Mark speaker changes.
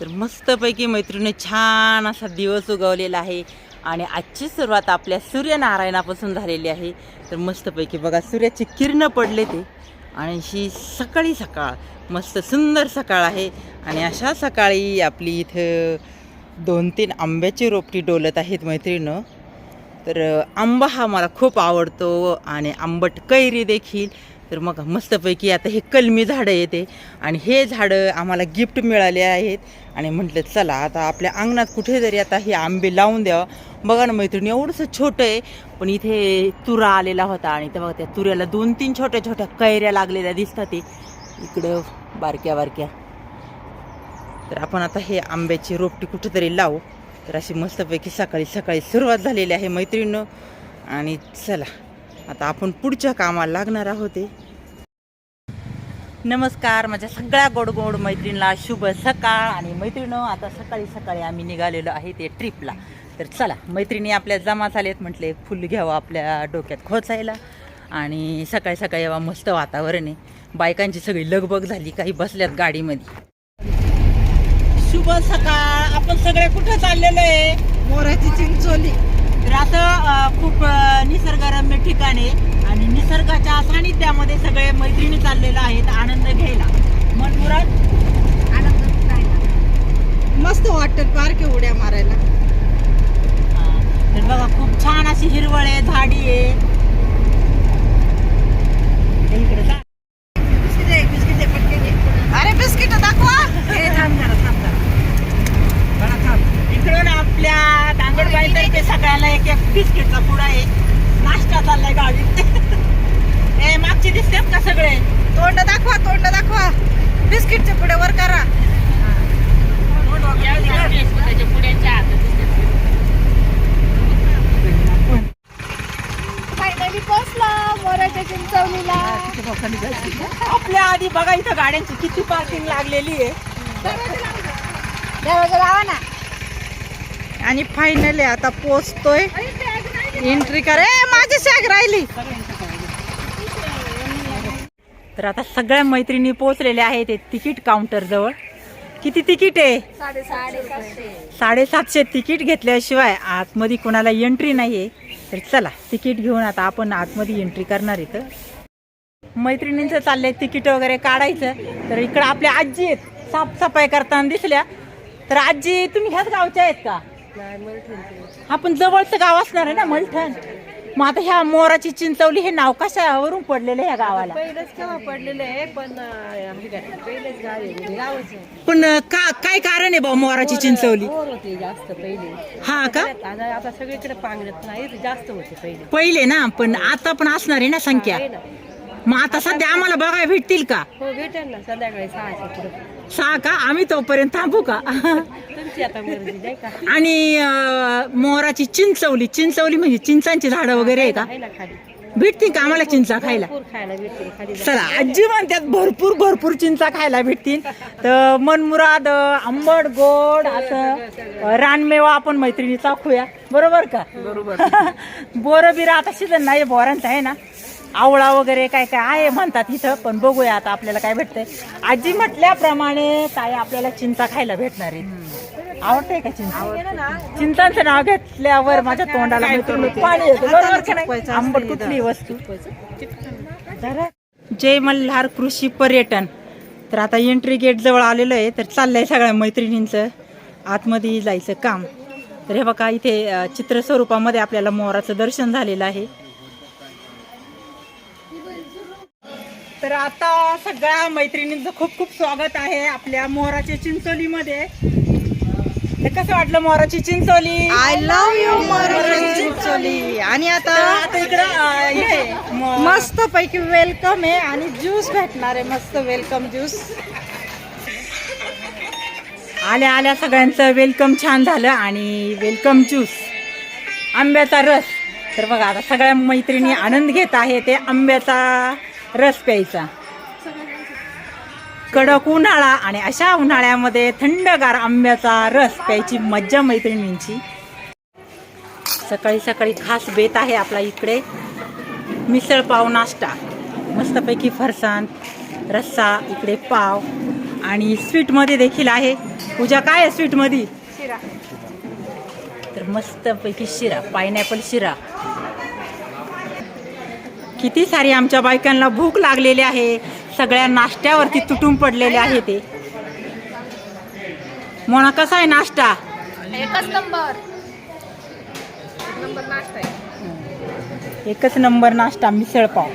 Speaker 1: तर मस्तपैकी मैत्रिणी छान असा दिवस उगवलेला आहे. आणि आजची सुरुवात आपल्या सूर्यनारायणापासून झालेली आहे. तर मस्तपैकी बघा सूर्याची किरणं पडले ते. आणि ही सकाळी सकाळ मस्त सुंदर सकाळ आहे. आणि अशा सकाळी आपली इथं दोन तीन आंब्याची रोपटी डोलत आहेत मैत्रिणं तर आंबा हा मला खूप आवडतो आणि आंबट कैरी देखील. तर मग मस्तपैकी आता हे कलमी झाडं येते. आणि हे झाडं आम्हाला गिफ्ट मिळाले आहेत. आणि म्हटलं चला आता आपल्या अंगणात कुठेतरी आता हे आंबे लावून द्यावं. बघा ना मैत्रिणी एवढंसं छोटं आहे पण इथे तुरा आलेला होता. आणि तेव्हा त्या तुऱ्याला दोन तीन छोट्या छोट्या कैऱ्या लागलेल्या दिसतात ते. इकडं बारक्या बारक्या तर आपण आता हे आंब्याची रोपटी कुठेतरी लावू. तर अशी मस्तपैकी सकाळी सकाळी सुरुवात झालेली आहे मैत्रिणीनं आणि चला आता आपण पुढच्या कामाला लागणार आहोत हे. नमस्कार माझ्या सगळ्या गोड गोड मैत्रिणीला शुभ सकाळ. आणि मैत्रिणं आता सकाळी सकाळी आम्ही निघालेलो आहे ते ट्रिपला तर चला मैत्रिणी आपल्या जमा झालेत म्हटले फुल घ्यावं आपल्या डोक्यात खोचायला. आणि सकाळी सकाळी यावा मस्त वातावरण आहे. बायकांची सगळी लगबग झाली काही बसल्यात गाडीमध्ये. शुभ सकाळ. आपण सगळे कुठे चाललेलो आहे?
Speaker 2: मोराची चिंचोली.
Speaker 1: तर आता निसर्गरम्य ठिकाण आहे आणि निसर्गाच्या सानिध्यामध्ये सगळे मैत्रिणी चाललेले आहेत आनंद घ्यायला. मन मुराद?
Speaker 2: मस्त वॉटर पार्क उड्या मारायला.
Speaker 1: हा. तर बघा खूप छान अशी हिरवळ आहे झाडी आहे.
Speaker 2: अरे बिस्किट दाखवा.
Speaker 1: इकडून आपल्या दांगडबाईतर्फे सगळ्याला एक एक बिस्किटचा पुडा आहे. नाश्ता चाललाय गावी. ए मागचे दिसतात का सगळे?
Speaker 2: तोंड दाखवा तोंड दाखवा. बिस्किटचे पुढे वर करा.
Speaker 3: फायनली पोहोचला मोराच्या चिंचवलीला
Speaker 1: आपल्या आधी बघा इथं गाड्यांची किती पार्किंग लागलेली आहे.
Speaker 3: दरवाजा लावा ना.
Speaker 2: आणि फायनली आता पोचतोय एंट्री कर. ए माझी शाग राहिली.
Speaker 1: तर आता सगळ्या मैत्रिणी पोहोचलेल्या आहेत ते तिकीट काउंटर जवळ. किती तिकीट आहे? साडेसातशे तिकीट घेतल्याशिवाय आतमध्ये कोणाला एंट्री नाही आहे तर चला तिकीट घेऊन आता आपण आतमध्ये एंट्री करणार इथं. मैत्रिणींचं चाललंय तिकीट वगैरे काढायचं. तर इकडं आपल्या आजी आहेत साफसफाई करताना दिसल्या. तर आजी तुम्ही ह्याच गावच्या आहेत का? आपण जवळचं गाव असणार आहे ना मलठण. मग आता ह्या मोराची चिंचवली हे नाव कशावरून पडलेलं आहे ह्या गावाला?
Speaker 4: पहिलेच केव्हा पडलेलं आहे पण अं, काय, पहिलेच गाव आहे म्हणजे गावच.
Speaker 1: पण का काय कारण आहे बा मोराची चिंचवली?
Speaker 4: होते जास्त पहिले.
Speaker 1: हा का?
Speaker 4: आता आता सगळीकडे पांगरत नाही जास्त होते पहिले.
Speaker 1: पहिले ना पण आता पण असणार आहे ना संख्या.
Speaker 4: आहे ना.
Speaker 1: मग आता सध्या आम्हाला बघायला भेटतील का?
Speaker 4: हो भेटेल ना संध्याकाळी सहाशे पुढे.
Speaker 1: सहा का? आम्ही तोपर्यंत थांबू का?
Speaker 4: तुमची आता मर्जी नाही का?
Speaker 1: आणि अं, मोराची चिंचवली चिंचवली म्हणजे चिंचांची झाडं वगैरे आहे का?
Speaker 4: आहे ना खाली.
Speaker 1: भेटतील का आम्हाला चिंचा खायला
Speaker 4: भरपूर खायला? भेटते खाली जा.
Speaker 1: चला आजी म्हणतात भरपूर भरपूर चिंचा खायला भेटतील. तर मनमुराद आंबट गोड असं रानमेवा आपण मैत्रिणी चाखूया बरोबर का? बरोबर. बोरं बिरं आता सीजन नाही बोरांचं आहे ना. आवळा वगैरे काय काय आहे म्हणतात इथं पण बघूया आता आपल्याला काय भेटतंय. आजी म्हटल्याप्रमाणे काय आपल्याला चिंचा खायला भेटणार आहे आवडतंय का चिंचा चिंतांचं नाव घेतल्यावर माझ्या तोंडाला पाणी येतं. बरोबर का नाही? आंबट कुठली वस्तू. जय मल्हार कृषी पर्यटन. तर आता एंट्री गेट जवळ आलेलो आहे तर चाललंय सगळ्या मैत्रिणींचं. आतमध्ये जायचं काम. तर हे बघा इथे अ, चित्र स्वरूपामध्ये आपल्याला मोराचं दर्शन झालेलं आहे. तर आता सगळ्या मैत्रिणींचं खूप खूप स्वागत आहे आपल्या मोराच्या चिंचोलीमध्ये. तर कसं वाटलं Morachi Chincholi?
Speaker 2: I love you Morachi Chincholi. आणि आता
Speaker 1: आता इकडं
Speaker 2: मस्त पैकी वेलकम आहे आणि ज्यूस भेटणार आहे. मस्त वेलकम ज्यूस
Speaker 1: आल्या आल्या सगळ्यांचं. वेलकम छान झालं आणि वेलकम ज्यूस आंब्याचा रस. तर बघा आता सगळ्या मैत्रिणी आनंद घेत आहे ते आंब्याचा रस प्यायचा. कडक उन्हाळा आणि अशा उन्हाळ्यामध्ये थंडगार आंब्याचा रस प्यायची मज्जा मैत्रिणींची. सकाळी सकाळी खास बेत आहे आपला इकडे. मिसळ पाव नाश्ता. मस्तपैकी फरसाण रस्सा इकडे पाव आणि स्वीटमध्ये देखील आहे. पूजा काय आहे स्वीटमध्ये
Speaker 3: शिरा.
Speaker 1: तर मस्त पैकी शिरा पायनॅपल शिरा. किती सारी आमच्या बायकांना भूक लागलेली आहे. सगळ्या नाश्त्यावरती तुटून पडलेले आहे ते. मोना कसा आहे नाश्ता?
Speaker 3: एकच नंबर.
Speaker 4: नंबर नाश्ता आहे.
Speaker 1: एकच नंबर नाश्ता मिसळ पाव.